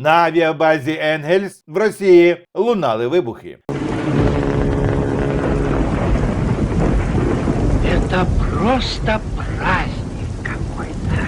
На авіабазі Енгельс в Росії лунали вибухи. Це просто праздник какой-то.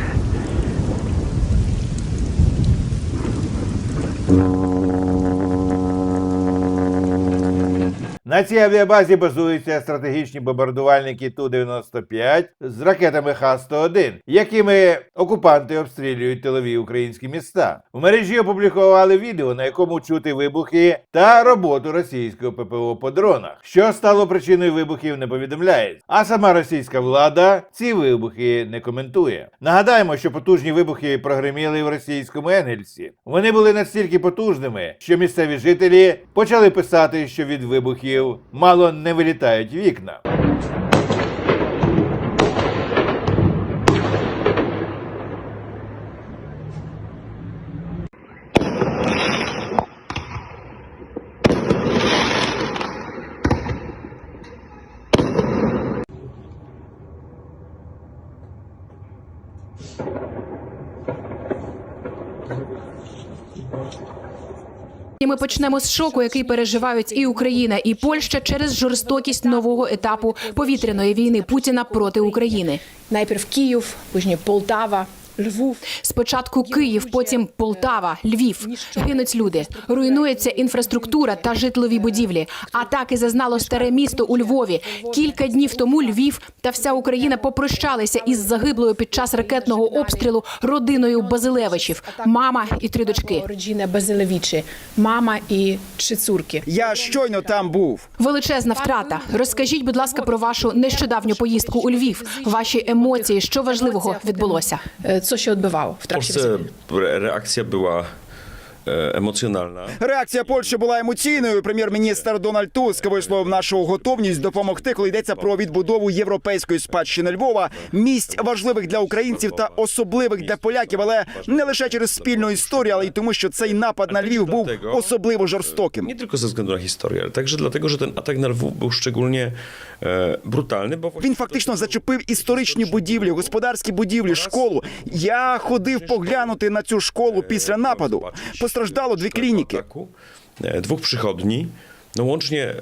На цій авіабазі базуються стратегічні бомбардувальники Ту-95 з ракетами Х-101, якими окупанти обстрілюють тилові українські міста. В мережі опублікували відео, на якому чути вибухи та роботу російського ППО по дронах. Що стало причиною вибухів, не повідомляється. А сама російська влада ці вибухи не коментує. Нагадаємо, що потужні вибухи прогреміли в російському Енгельсі. Вони були настільки потужними, що місцеві жителі почали писати, що від вибухів мало не вилітають вікна. І ми почнемо з шоку, який переживають і Україна, і Польща через жорстокість нового етапу повітряної війни Путіна проти України. Najpierw Київ, później Poltawa, Lwów. Спочатку Київ, потім Полтава, Львів. Гинуть люди, руйнується інфраструктура та житлові будівлі. Атаки зазнало старе місто у Львові. Кілька днів тому Львів та вся Україна попрощалися із загиблою під час ракетного обстрілу родиною Базилевичів, мама і три дочки. Bazylewiczy, mama i trzy córki. Я щойно там був. Величезна втрата. Розкажіть, будь ласка, про вашу нещодавню поїздку у Львів. Ваші емоції, що важливого відбулося? co się odbywało w trakcie w Polsce reakcja była e, emocjonalna. Реакція Польщі була емоційною. Прем'єр-міністр Дональд Туск висловив нашу готовність допомогти, коли йдеться про відбудову європейської спадщини Львова, місць важливих для українців та особливих для поляків, але не лише через спільну історію, але й тому, що цей напад на Львів був особливо жорстоким. Nie tylko ze względu na historię, ale także dlatego, że ten atak na Lwów był szczególnie e, brutalny, bo Він фактично зачепив історичні будівлі, господарські будівлі, школу. Я ходив поглянути на цю школу після нападу. Постраждало дві клініки. ataku e, dwóch przychodni, no łącznie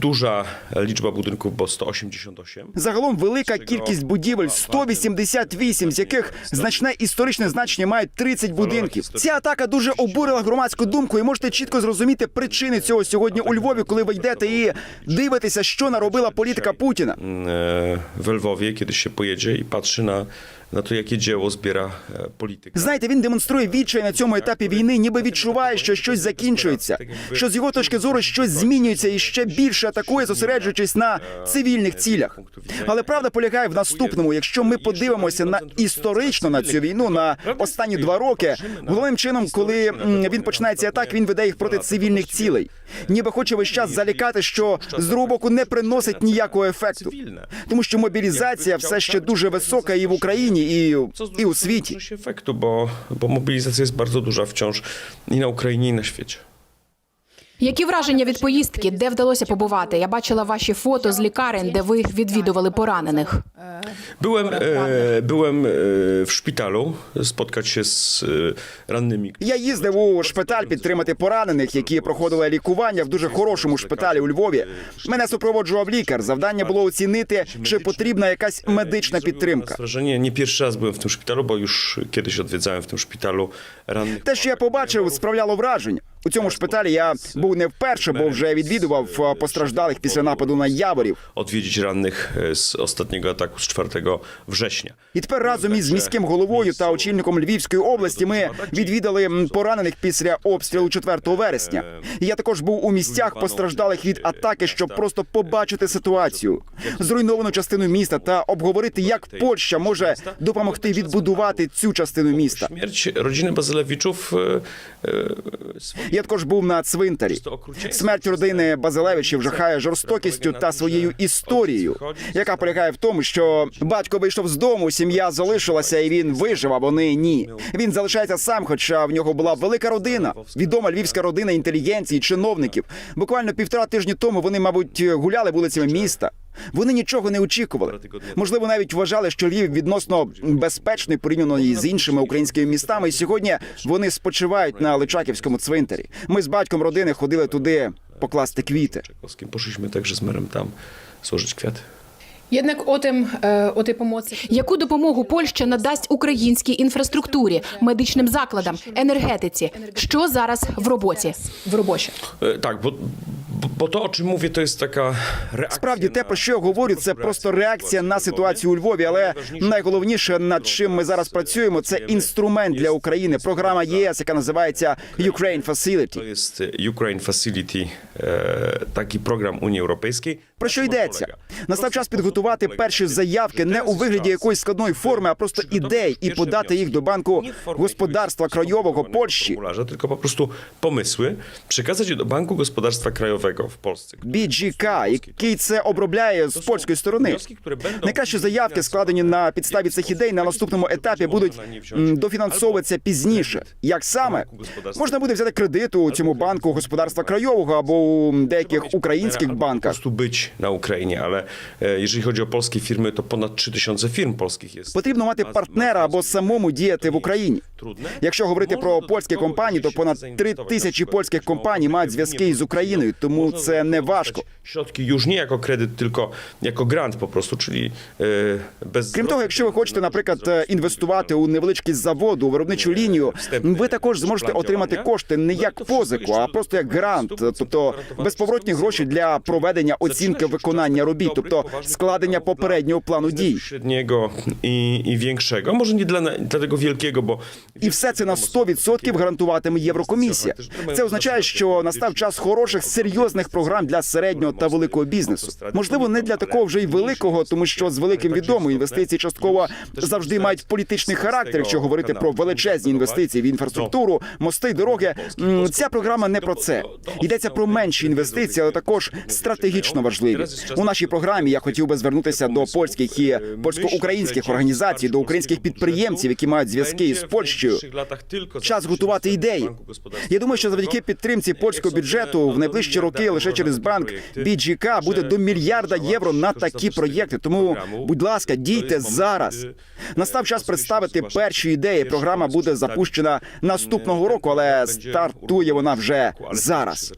duża liczba budynków, bo 188. Загалом велика кількість будівель 188, з яких значне історичне значення мають 30 будинків. Ця атака дуже обурила громадську думку, і можете чітко зрозуміти причини цього сьогодні у Львові, коли ви йдете і дивитеся, що наробила політика Путіна. E, w Lwowie, kiedy się pojedzie i patrzy na, na to, jakie dzieło zbiera e. Знаєте, він демонструє відчай на цьому етапі війни, ніби відчуває, що щось закінчується, що з його точки зору щось змінюється і ще більше атакує, зосереджуючись на цивільних цілях. Але правда полягає в наступному: якщо ми подивимося на історично на цю війну на останні два роки, головним чином, коли він починає ці атаки, він веде їх проти цивільних цілей, ніби хоче весь час залякати, що з другого боку не приносить ніякого ефекту, тому що мобілізація все ще дуже висока і в Україні, і, і у світі. bo, bo mobilizacja jest bardzo duża wciąż i na Ukrainie, i na świecie. Які враження від поїздки, де вдалося побувати? Я бачила ваші фото з лікарень, де ви відвідували поранених. Byłem, e, byłem e, w szpitalu spotkać się z e, rannymi. Я їздив у шпиталь підтримати поранених, які проходили лікування в дуже хорошому шпиталі у Львові. Мене супроводжував лікар. Завдання було оцінити, чи потрібна якась медична підтримка. Wrażenie, nie pierwszy raz byłem w tym szpitalu, bo już kiedyś odwiedzałem w tym szpitalu rannych. Те, що я побачив, справляло враження. У цьому шпиталі я був не вперше, бо вже відвідував е, постраждалих після нападу на яворів. Rannych e, z ostatniego ataku z 4 września. І тепер разом із міським головою та очільником Львівської області ми відвідали поранених після обстрілу 4 вересня. І я також був у місцях постраждалих від атаки, щоб просто побачити ситуацію, зруйновану частину міста та обговорити, як Польща може допомогти відбудувати цю частину міста. E, e, swoim Я також був на цвинтарі. Смерть родини Базилевичів жахає жорстокістю та своєю історією, яка полягає в тому, що батько вийшов з дому, сім'я залишилася, і він вижив, а вони ні. Він залишається сам, хоча в нього була велика родина, відома львівська родина інтелігенції, чиновників. Буквально півтора тижні тому вони, мабуть, гуляли вулицями міста. Вони нічого не очікували. Можливо, навіть вважали, що Львів відносно безпечний порівняно із іншими українськими містами. І сьогодні вони спочивають на Личаківському цвинтарі. Ми з батьком родини ходили туди покласти квіти. Poszliśmy także z merem tam złożyć kwiaty. Jednak o tym, o tej pomocy. Яку допомогу Польща надасть українській інфраструктурі, медичним закладам, енергетиці? Що зараз в роботі? w robocie. E, Tak, bo, то, о to, мові, то є така реакція Справді, те про що я говорю, це просто реакція на ситуацію у Львові. Але найголовніше, над чим ми зараз працюємо, це інструмент для України. Програма ЄС, яка називається Ukraine Facility. Ukraine Facility, такий програм Унії Europejskiej. Про що йдеться? Настав час підготувати перші заявки не у вигляді якоїсь складної форми, а просто ідей і подати їх до банку господарства крайового Польщі. Tylko po prostu pomysły przekazać je do Banku Gospodarstwa Krajowego. BGK, який це обробляє з польської сторони. Найкращі заявки, складені на підставі цих ідей, на наступному етапі будуть дофінансовуватися пізніше. Як саме можна буде взяти кредит у цьому банку господарства крайового або у деяких українських банках? Na Ukrainie, ale e, jeżeli chodzi o polskie firmy, to ponad 3000 firm polskich jest. Потрібно мати партнера або самому діяти в Україні. Trudne. Якщо говорити про польські компанії, то понад три тисячі польських компаній мають зв'язки із Україною, тому це не важко. nie jako kredyt, tylko jako grant po prostu, czyli e, bez Крім того, якщо ви хочете, наприклад, е, інвестувати у невеличкий завод, у виробничу лінію, ви також зможете отримати кошти не як позику, а просто як грант, тобто безповоротні гроші для проведення оцінки виконання робіт, тобто складення попереднього плану дій. średniego i, i większego, może nie dla, dla tego wielkiego, bo І все це на 100% гарантуватиме Єврокомісія. Це означає, що настав час хороших серйозних програм для середнього та великого бізнесу. Можливо, не для такого вже й великого, тому що з великим відомо інвестиції частково завжди мають політичний характер. Якщо говорити про величезні інвестиції в інфраструктуру, мости, дороги. Ця програма не про це. Йдеться про менші інвестиції, але також стратегічно важливі. У нашій програмі я хотів би звернутися до польських і польсько-українських організацій, до українських підприємців, які мають зв'язки із Польщею. Час готувати ідеї. Я думаю, що завдяки підтримці польського бюджету в найближчі роки лише через банк BGK буде до мільярда євро на такі проєкти. Тому, будь ласка, дійте зараз. Настав час представити перші ідеї. Програма буде запущена наступного року, але стартує вона вже зараз.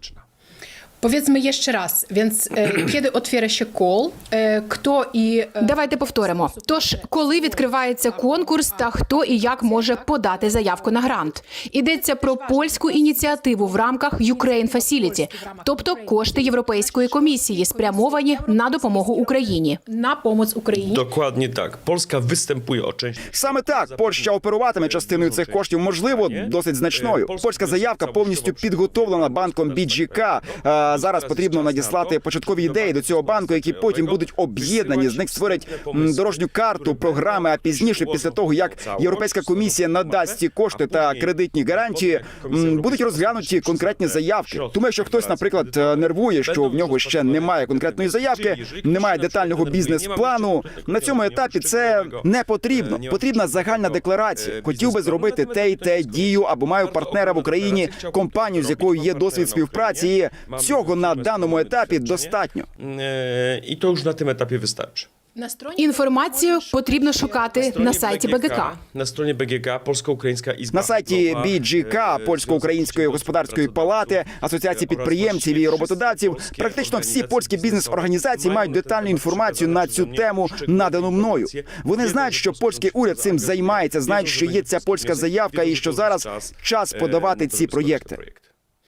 Powiedzmy jeszcze raz, więc kiedy otwiera się call, e, kto i Давайте повторимо. Тож, коли відкривається конкурс та хто і як може подати заявку на грант? Ідеться про польську ініціативу в рамках Ukraine Facility, тобто кошти Європейської комісії, спрямовані на допомогу Україні. na pomoc Ukrainie. Dokładnie tak. Polska występuje o Саме так Польща оперуватиме частиною цих коштів, можливо, досить значною. Польська заявка повністю підготовлена банком BGK. Е, Зараз потрібно надіслати початкові ідеї до цього банку, які потім будуть об'єднані. З них створять дорожню карту, програми. А пізніше, після того як Європейська комісія надасть ці кошти та кредитні гарантії, будуть розглянуті конкретні заявки. Тому, якщо хтось, наприклад, е, нервує, що в нього ще немає конкретної заявки, немає детального бізнес-плану. На цьому етапі це не потрібно. Потрібна загальна декларація. Хотів би зробити те й те дію, або маю партнера в Україні, компанію, з якою є досвід співпраці. І цього на даному етапі достатньо. E, I to już na tym etapie wystarczy. Інформацію потрібно шукати на сайті БГК. Na stronie BGK Polsko-Ukraińska Izba На сайті BGK, e, польсько-української господарської палати, асоціації підприємців і роботодавців. Практично всі польські бізнес-організації мають детальну інформацію на цю тему, надану мною. Вони знають, що польський уряд цим займається, знають, що є ця польська заявка, і що зараз час подавати ці проєкти.